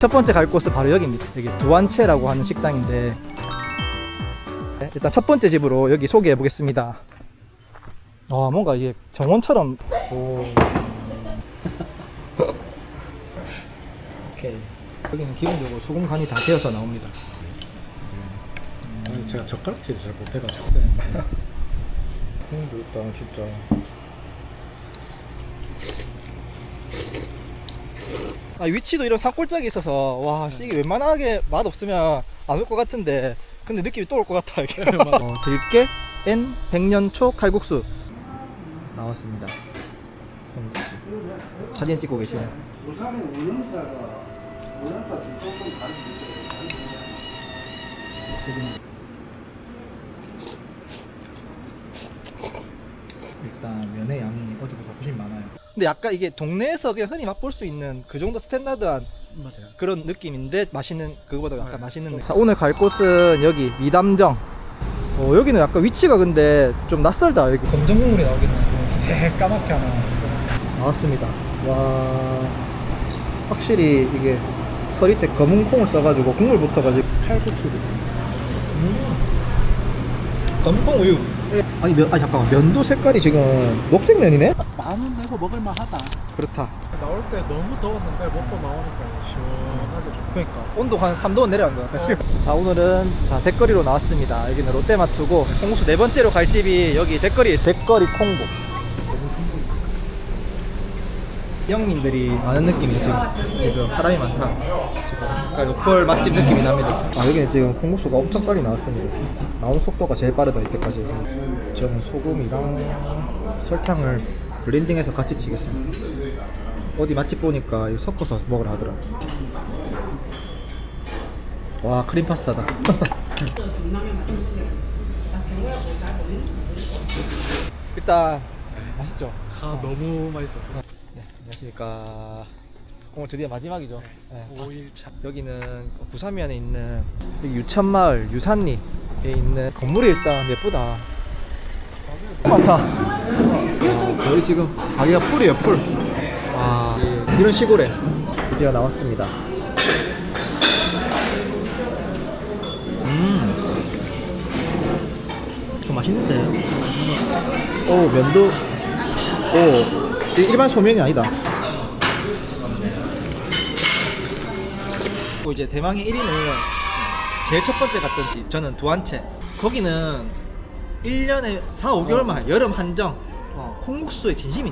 첫 번째 갈 곳은 바로 여기입니다. 여기 두안채라고 하는 식당인데 네, 일단 첫 번째 집으로 여기 소개해 보겠습니다. 와 뭔가 이게 정원처럼 오. 오케이 여기는 기본적으로 소금 간이 다 되어서 나옵니다. 아니, 제가 젓가락질을 잘 못해가지고 너무 좋다 진짜. 아 위치도 이런 산골짜기 있어서 와 씨, 이게 웬만하게 맛 없으면 안 올 것 같은데 근데 느낌이 또 올 것 같아 이게. 어, 들깨 N 백년초 칼국수 나왔습니다. 콩국수. 사진 찍고 계시네. 부산의 운영사가 운영사 조금 가르치죠. 일단 면의 양이 어제보다 훨씬 많아요. 근데 약간 이게 동네에서 그냥 흔히 맛볼 수 있는 그 정도 스탠다드한 맞아요. 그런 느낌인데 맛있는 그거보다 약간 맛있는 느낌. 자, 오늘 갈 곳은 여기 미담정. 어, 여기는 약간 위치가 근데 좀 낯설다. 여기 검정 국물이 나오겠네. 새까맣게 하나 나왔습니다. 와 확실히 이게 서리태 검은 콩을 써가지고 국물부터 가지고 칼국수도 검은 콩 우유. 아니 면, 아니 잠깐만 면도 색깔이 지금 녹색 면이네? 만원 내고 먹을만 하다 그렇다. 나올 때 너무 더웠는데 먹고 나오니까 시원하게 좋고 그러니까 온도 한 3도 내려간 것 같아 지금. 자 오늘은 자 대거리로 나왔습니다. 여기는 롯데마트고 콩국수 네 번째로 갈 집이 여기 있어요. 대거리 콩국. 영민들이 많은 느낌이 지금 지금 사람이 많다. 지금 약간 로컬 맛집 느낌이 납니다. 아 여기는 지금 콩국수가 엄청 빨리 나왔습니다. 나온 속도가 제일 빠르다 이때까지. 저는 소금이랑 설탕을 블렌딩해서 같이 치겠습니다. 어디 맛집 보니까 이거 섞어서 먹으라 하더라. 와 크림 파스타다. 일단 맛있죠. 아 너무 맛있어 네, 안녕하십니까. 오늘 드디어 마지막이죠. 네. 5일차 여기는 부산면에 있는 여기 유천마을 유산리에 있는 건물이 일단 예쁘다. 많다. 어, 거의 지금 가게가 풀이에요 풀. 와 이런 시골에 드디어 나왔습니다. 음, 좀 맛있는데. 오 면도 오 이게 일반 소면이 아니다. 그리고 이제 대망의 1위는 제일 첫 번째 갔던 집 저는 두한채. 거기는 1년에 4, 5개월만 여름 한정 어, 콩국수의 진심이지